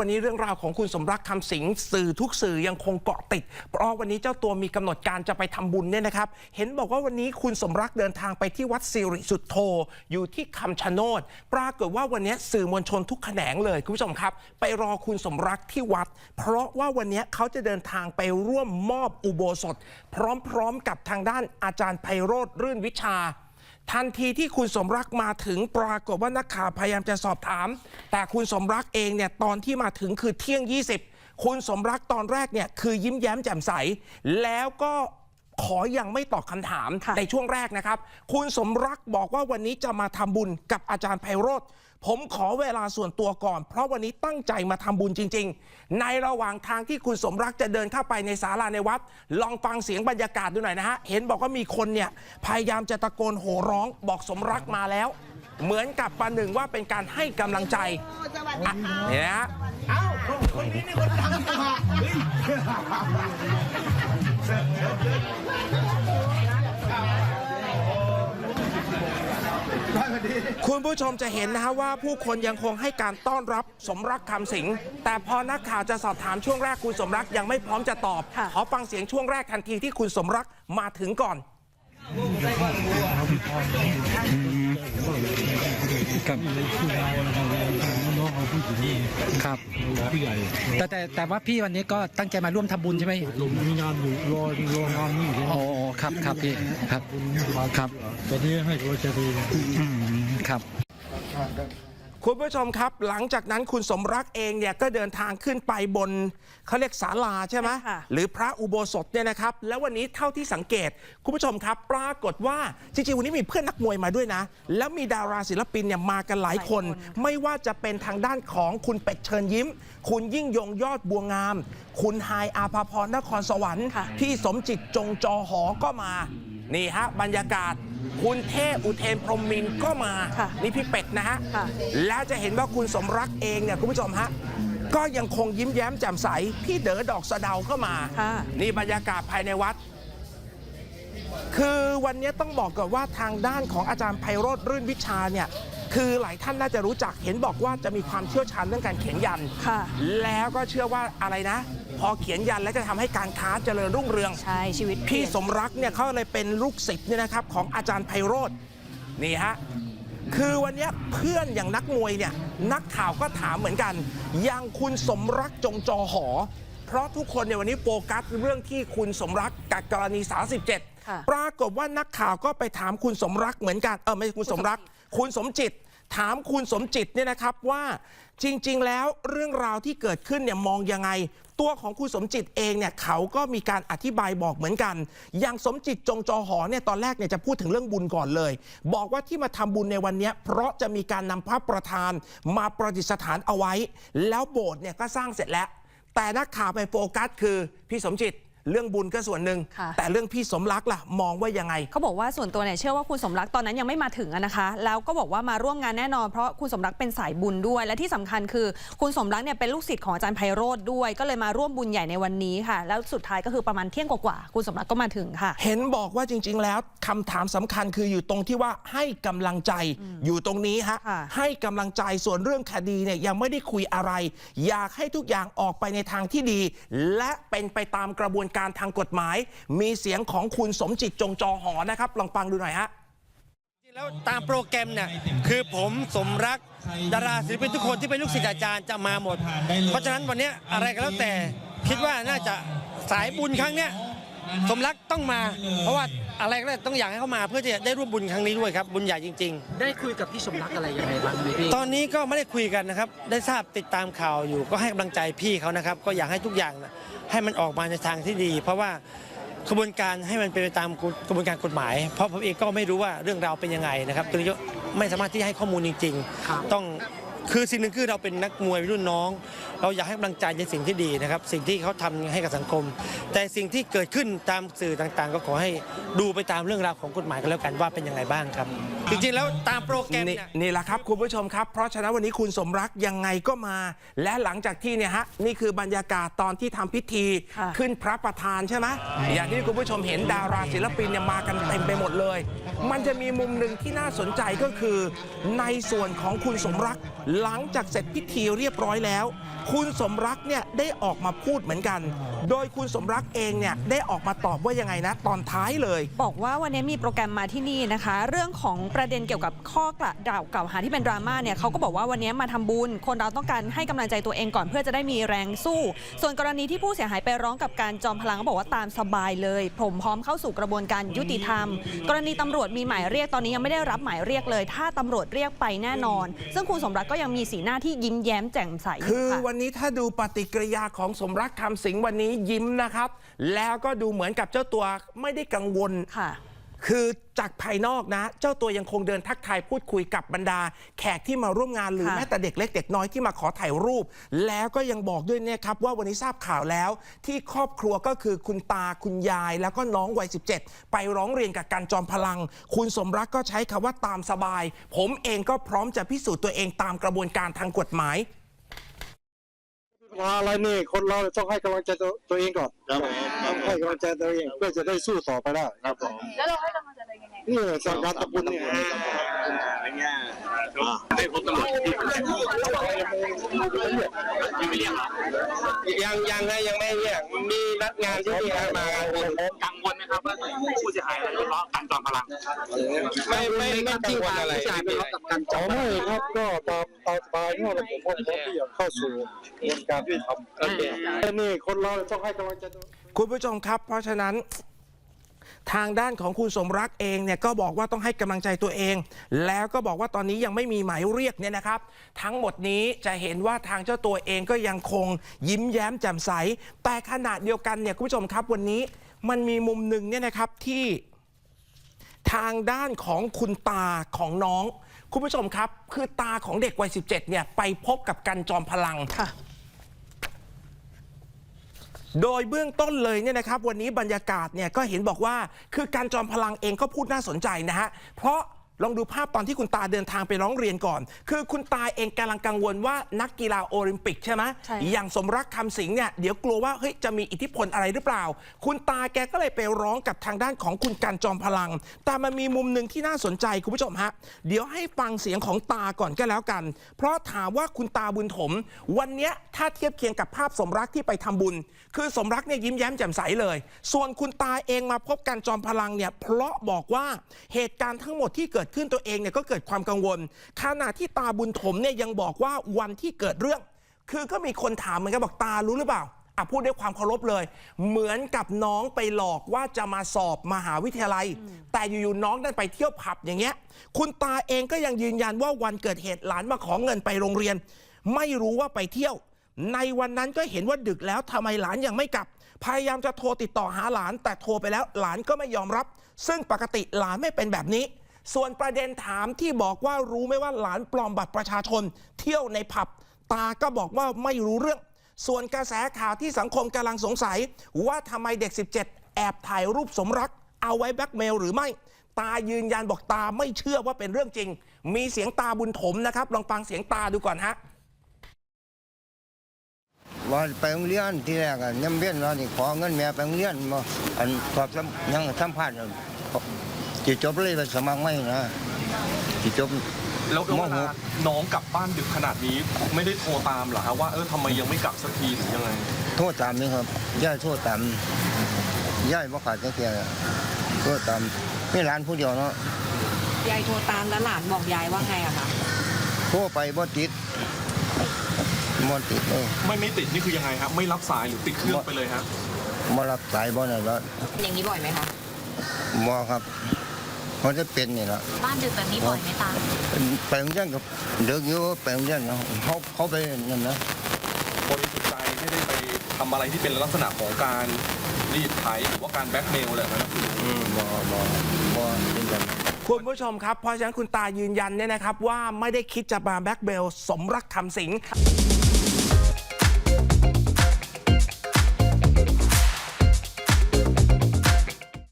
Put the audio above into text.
วันนี้เรื่องราวของคุณสมรักคำสิงสื่อทุกสื่อยังคงเกาะติด เพราะวันนี้เจ้าตัวมีกำหนดการจะไปทำบุญเนี่ยนะครับ เห็นบอกว่าวันนี้คุณสมรักเดินทางไปที่วัดสิริสุทโธอยู่ที่คำชะโนดปรากฏว่าวันนี้สื่อมวลชนทุกแขนงเลยคุณผู้ชมครับ ไปรอคุณสมรักที่วัด เพราะว่าวันนี้เขาจะเดินทางไปร่วมมอบอุโบสถ พร้อมๆกับทางด้านอาจารย์ไพโรธรื่นวิชา ทันทีที่คุณสมรักมาถึงปรากฏว่านักข่าวพยายามจะสอบถาม แต่คุณสมรักเองเนี่ยตอนที่มาถึงคือเที่ยง 20 คุณสมรักตอนแรกเนี่ยคือยิ้มแย้มแจ่มใส แล้วก็ ขอยังไม่ตอบคำถามค่ะในช่วงแรกนะครับ คุณสมรักบอกว่าวันนี้จะมาทำบุญกับอาจารย์ไพโรธผมขอเวลาส่วนตัวก่อน เพราะวันนี้ตั้งใจมาทำบุญจริง ๆ ในระหว่างทางที่คุณสมรักจะเดินเข้าไปในศาลาในวัด ลองฟังเสียงบรรยากาศดูหน่อยนะฮะ เห็นบอกว่ามีคนเนี่ยพยายามจะตะโกนโห่ร้องบอกสมรักมาแล้ว เหมือนกับประหนึ่งว่าเป็นการให้กำลังใจอะเนี่ยนะฮะ คุณผู้ชมจะเห็นนะฮะว่าผู้คนยังคงให้การต้อนรับสมรักคำสิง แต่พอนักข่าวจะสอบถามช่วงแรกคุณสมรักยังไม่พร้อมจะตอบค่ะขอฟังเสียงช่วงแรกทันทีที่คุณสมรักมาถึงก่อนครับน้องเอา ผู้หญิงครับผู้ใหญ่แต่แต่แต่ว่าพี่วันนี้ก็ตั้งใจมาร่วมทำบุญใช่ไหมลงมีงานอยู่รอรองานนี่อยู่อ๋อครับครับพี่ครับ ครับ ตอนนี้ให้กำลังใจดีอืมครับ คุณผู้ชมครับ หลังจากนั้นคุณสมรักเองเนี่ยก็เดินทางขึ้นไปบนเขาเรียกศาลาใช่ไหมค่ะ หรือพระอุโบสถเนี่ยนะครับ แล้ววันนี้เท่าที่สังเกต คุณผู้ชมครับ ปรากฏว่าจริงๆวันนี้มีเพื่อนนักมวยมาด้วยนะ แล้วมีดาราศิลปินเนี่ยมากันหลายคน ไม่ว่าจะเป็นทางด้านของคุณเป็ดเชิญยิ้ม คุณยิ่งยงยอดบัวงาม คุณไฮายอาภาพรนครสวรรค์ ค่ะ พี่สมจิตจงจอหอก็มา นี่ฮะบรรยากาศ คุณเทพอุเทนพรหมมินทร์ก็มา ค่ะนี่พี่เป็ดนะฮะ ค่ะ แล้วจะเห็นว่าคุณสมรักเองเนี่ยคุณผู้ชมฮะ ก็ยังคงยิ้มแย้มแจ่มใส พี่เด๋อดอกสะเดาก็มา ค่ะ นี่บรรยากาศภายในวัด คือวันนี้ต้องบอกก่อนว่าทางด้านของอาจารย์ไพโรธรื่นวิชาเนี่ย คือหลายท่านน่าจะรู้จักเห็นบอกว่าจะมีความเชี่ยวชาญเรื่องการเขียนยัน ค่ะ แล้วก็เชื่อว่าอะไรนะ พอเขียนยันแล้วจะทำให้การค้าเจริญรุ่งเรือง ใช่ชีวิตพี่เปลี่ยนสมรักเนี่ยเขาเลยเป็นลูกศิษย์เนี่ยนะครับของอาจารย์ไพโรธนี่ฮะคือวันเนี้ยเพื่อนอย่างนักมวยเนี่ยนักข่าวก็ถามเหมือนกัน อย่างคุณสมรักจงจอหอ เพราะทุกคนในยวันนี้โฟกัสเรื่องที่คุณสมรักกับกรณีค่ะ37 ปรากฏว่านักข่าวก็ไปถามคุณสมรักเหมือนกันเออไม่ใช่คุณสมรัก คุณสมจิต ถามคุณสมจิตเนี่ยนะครับว่าจริง ๆ แล้วเรื่องราวที่เกิดขึ้นเนี่ยมองยังไง ตัวของคุณสมจิตเองเนี่ยเขาก็มีการอธิบายบอกเหมือนกัน อย่างสมจิตจงจอหอเนี่ยตอนแรกเนี่ยจะพูดถึงเรื่องบุญก่อนเลย บอกว่าที่มาทำบุญในวันนี้เพราะจะมีการนำพระประธานมาประดิษฐานเอาไว้ แล้วโบสถ์เนี่ยก็สร้างเสร็จแล้ว แต่นักข่าวไปโฟกัสคือพี่สมจิต เรื่องบุญก็ส่วนหนึ่งค่ะ แต่เรื่องพี่สมรักล่ะ มองว่ายังไง เขาบอกว่าส่วนตัวเนี่ยเชื่อว่าคุณสมรักตอนนั้นยังไม่มาถึงอะนะคะ แล้วก็บอกว่ามาร่วมงานแน่นอนเพราะคุณสมรักเป็นสายบุญด้วย และที่สำคัญคือคุณสมรักเนี่ยเป็นลูกศิษย์ของอาจารย์ไพโรธด้วย ก็เลยมาร่วมบุญใหญ่ในวันนี้ค่ะ แล้วสุดท้ายก็คือประมาณเที่ยงกว่าๆคุณสมรักก็มาถึงค่ะ เห็นบอกว่าจริง ๆ แล้วคำถามสำคัญคืออยู่ตรงที่ว่าให้กำลังใจอยู่ตรงนี้ฮะค่ะ ให้กำลังใจส่วนเรื่องคดีเนี่ยยังไม่ได้คุยอะไร อยากให้ทุกอย่างออกไปในทางที่ดี และเป็นไปตามกระบวนการทางกฎหมาย มีเสียงของคุณสมจิตจงจอหอนะครับลองฟังดูหน่อยฮะจริงแล้วตามโปรแกรมเนี่ยคือผมสมรักดาราศิลปินทุกคนที่เป็นลูกศิษย์อาจารย์จะมาหมด เพราะฉะนั้นวันเนี้ยอะไรก็แล้วแต่คิดว่าน่าจะสายบุญครั้งเนี้ยสมรักต้องมา เพราะว่าอะไรก็แล้วต้องอยากให้เขามาเพื่อจะได้ร่วมบุญครั้งนี้ด้วยครับ บุญใหญ่จริงได้คุยกับพี่สมรักอะไรยังไงบ้างไหมพี่ๆตอนนี้ก็ไม่ได้คุยกันนะครับ ได้ทราบติดตามข่าวอยู่ก็ให้กำลังใจพี่เขานะครับ ก็อยากให้ทุกอย่างนะ ให้มันออกมาในทางที่ดี เพราะว่ากระบวนการให้มันเป็นไปตามกระบวนการกฎหมาย เพราะผมเองก็ไม่รู้ว่าเรื่องราวเป็นยังไงนะครับตรงนี้ก็ไม่สามารถที่จะให้ข้อมูลจริงครับๆต้องคือสิ่งหนึ่งคือเราเป็นนักมวยรุ่นน้อง เราอยากให้กำลังใจในสิ่งที่ดีนะครับ สิ่งที่เขาทำให้กับสังคม แต่สิ่งที่เกิดขึ้นตามสื่อต่างๆ ก็ขอให้ดูไปตามเรื่องราวของกฎหมายกันแล้วกันว่าเป็นยังไงบ้างครับ จริงๆ แล้วตามโปรแกรมนี่เนี่ย นี่แหละครับคุณผู้ชมครับ เพราะฉะนั้นวันนี้คุณสมรักยังไงก็มา และหลังจากที่เนี่ยฮะนี่คือบรรยากาศตอนที่ทำพิธีค่ะ ขึ้นพระประธานใช่ไหมอย่างที่คุณผู้ชมเห็นดาราศิลปินเนี่ยมากันเต็มไปหมดเลย มันจะมีมุมหนึ่งที่น่าสนใจก็คือ ในส่วนของคุณสมรักหลังจากเสร็จพิธีเรียบร้อยแล้ว คุณสมรักเนี่ยได้ออกมาพูดเหมือนกัน โดยคุณสมรักเองเนี่ยได้ออกมาตอบว่ายังไงนะ ตอนท้ายเลย บอกว่าวันนี้มีโปรแกรมมาที่นี่นะคะ เรื่องของประเด็นเกี่ยวกับข้อกระดาวกล่าวหาที่เป็นดราม่าเนี่ยเขาก็บอกว่าวันนี้มาทำบุญ คนเราต้องการให้กำลังใจตัวเองก่อนเพื่อจะได้มีแรงสู้ ส่วนกรณีที่ผู้เสียหายไปร้องกับการจอมพลังก็บอกว่าตามสบายเลย ผมพร้อมเข้าสู่กระบวนการยุติธรรม กรณีตำรวจมีหมายเรียกตอนนี้ยังไม่ได้รับหมายเรียกเลย ถ้าตำรวจเรียกไปแน่นอน ซึ่งคุณสมรักก็ยังมีสีหน้าที่ยิ้มแย้มแจ่มใสอยู่คือค่ะวันนี้ถ้าดูปฏิกิริยาของสมรักคำสิงห์วันนี้ยิ้มนะครับ แล้วก็ดูเหมือนกับเจ้าตัวไม่ได้กังวลค่ะ คือจากภายนอกนะ เจ้าตัวยังคงเดินทักทายพูดคุยกับบรรดา แขกที่มาร่วมงานหรือค่ะ แม้แต่เด็กเล็กเด็กน้อยที่มาขอถ่ายรูป แล้วก็ยังบอกด้วยเนี่ยครับว่าวันนี้ทราบข่าวแล้ว ที่ครอบครัวก็คือคุณตาคุณยาย แล้วก็น้องวัย 17 ไปร้องเรียนกับการจอมพลัง คุณสมรักก็ใช้คำว่าตามสบาย ผมเองก็พร้อมจะพิสูจน์ตัวเองตามกระบวนการทางกฎหมาย ปัญหาอะไรนี่คนเราต้องให้กำลังใจตัวตัวเองก่อนต้องให้กำลังใจตัวเองเพื่อจะได้สู้ต่อไปได้ ครับผม แล้วเราให้กำลัง ใจตัวเองยังไงนี่สังการตะบุญนี่ยังยังนะยังไม่เนี่ยมีนัดงานที่นี่ครับมากังวลไหมครับว่าผู้เสียหายทะเลาะกันจอมพลังไม่ไม่ไม่กังวลอะไรที่มีกันจอมไม่ครับก็ตามตามสบายเนี่ยผมพร้อมที่จะเข้าสู่กระบวนการที่ทำนี่คนเราต้องให้กำลังใจคุณผู้ชมครับ เพราะฉะนั้น ทางด้านของคุณสมรักเองเนี่ยก็บอกว่าต้องให้กำลังใจตัวเอง แล้วก็บอกว่าตอนนี้ยังไม่มีหมายเรียกเนี่ยนะครับ ทั้งหมดนี้จะเห็นว่าทางเจ้าตัวเองก็ยังคงยิ้มแย้มแจ่มใส แต่ขณะเดียวกันเนี่ยคุณผู้ชมครับวันนี้มันมีมุมหนึ่งเนี่ยนะครับที่ทางด้านของคุณตาของน้อง คุณผู้ชมครับ คือตาของเด็กวัย 17 เนี่ย ไปพบกับกันจอมพลังค่ะ โดยเบื้องต้นเลยเนี่ยนะครับ วันนี้บรรยากาศเนี่ยก็เห็นบอกว่า คือการจอมพลังเองก็พูดน่าสนใจนะฮะเพราะ ลองดูภาพตอนที่คุณตาเดินทางไปร้องเรียนก่อน คือคุณตาเองกำลังกังวลว่านักกีฬาโอลิมปิกใช่ไหมใช่ อย่างสมรักคำสิงห์เนี่ยเดี๋ยวกลัวว่าเฮ้ยจะมีอิทธิพลอะไรหรือเปล่า คุณตาแกก็เลยไปร้องกับทางด้านของคุณการจอมพลัง แต่มันมีมุมหนึ่งที่น่าสนใจคุณผู้ชมฮะ เดี๋ยวให้ฟังเสียงของตาก่อนก็แล้วกัน เพราะถามว่าคุณตาบุญถม วันเนี้ยถ้าเทียบเคียงกับภาพสมรักที่ไปทำบุญ คือสมรักเนี่ยยิ้มแย้มแจ่มใสเลย ส่วนคุณตาเองมาพบกันจอมพลังเนี่ยเพราะบอกว่าเหตุการณ์ทั้งหมดที่เกิดขึ้นตัวเองเนี่ยก็เกิดความกังวล ขณะที่ตาบุญถมเนี่ยยังบอกว่าวันที่เกิดเรื่อง คือก็มีคนถามเหมือนกันบอกตารู้หรือเปล่าอะพูดด้วยความเคารพเลย เหมือนกับน้องไปหลอกว่าจะมาสอบมหาวิทยาลัย แต่อยู่ๆน้องดันไปเที่ยวผับอย่างเงี้ย คุณตาเองก็ยังยืนยันว่าวันเกิดเหตุหลานมาขอเงินไปโรงเรียน ไม่รู้ว่าไปเที่ยว ในวันนั้นก็เห็นว่าดึกแล้วทำไมหลานยังไม่กลับ พยายามจะโทรติดต่อหาหลาน แต่โทรไปแล้วหลานก็ไม่ยอมรับ ซึ่งปกติหลานไม่เป็นแบบนี้ ส่วนประเด็นถามที่บอกว่ารู้ไหมว่าหลานปลอมบัตรประชาชน เที่ยวในผับ ตาก็บอกว่าไม่รู้เรื่อง ส่วนกระแสข่าวที่สังคมกำลังสงสัย ว่าทำไมเด็ก 17 แอบถ่ายรูปสมรัก เอาไว้แบ็กเมลหรือไม่ ตายืนยันบอกตาไม่เชื่อว่าเป็นเรื่องจริง มีเสียงตาบุญถมนะครับ ลองฟังเสียงตาดูก่อนฮะว่าไปโรงเรียนที่แรกอะยังเรียนว่านี่ขอเงินแม่ไปโรงเรียนบ่อันสอบสัมยังสัมภาษณ์ จีจบเลยไปสมัครไม่นะจีจบ แล้วแล้วโมเวโหลาน้องกลับบ้านดึกขนาดนี้ไม่ได้โทรตามเหรอฮะว่าเออทำไมยังไม่กลับสักทีหรือยังไง โทษตามนี่ครับย่ายโทษตามย่ายบ่ขาดจักเทียโทษตามนี่หลานผู้เดียวเนาะยายโทรตามแล้วหลานบอกยายว่าไงอะคะโทรไปบ่ติดบ่ติดเลยไม่ไม่ติดนี่คือยังไงครับไม่รับสายหรือติดเครื่องไปเลยฮะบ่รับสายบ่นั่นแล้วอย่างนี้บ่อยไหมคะบ่ครับ เขาจะเป็นนี่ล่ะบ้านดึกแบบนี้บ่อยไหมตาไปโรงเรียนกับเด็กอยู่ไปโรงเรียนเนาะเขาเขาไปนั่นนะบริสุทธิ์ใจไม่ได้ไปทำอะไรที่เป็นลักษณะของการรีดไถหรือว่าการแบล็กเมลอะไรแบบนั้นนะบ่บ่บ่เป็นแบบนั้นคุณผู้ชมครับ เพราะฉะนั้นคุณตายืนยันเนี่ยนะครับ ว่าไม่ได้คิดจะมาแบล็กเบลสมรักคำสิง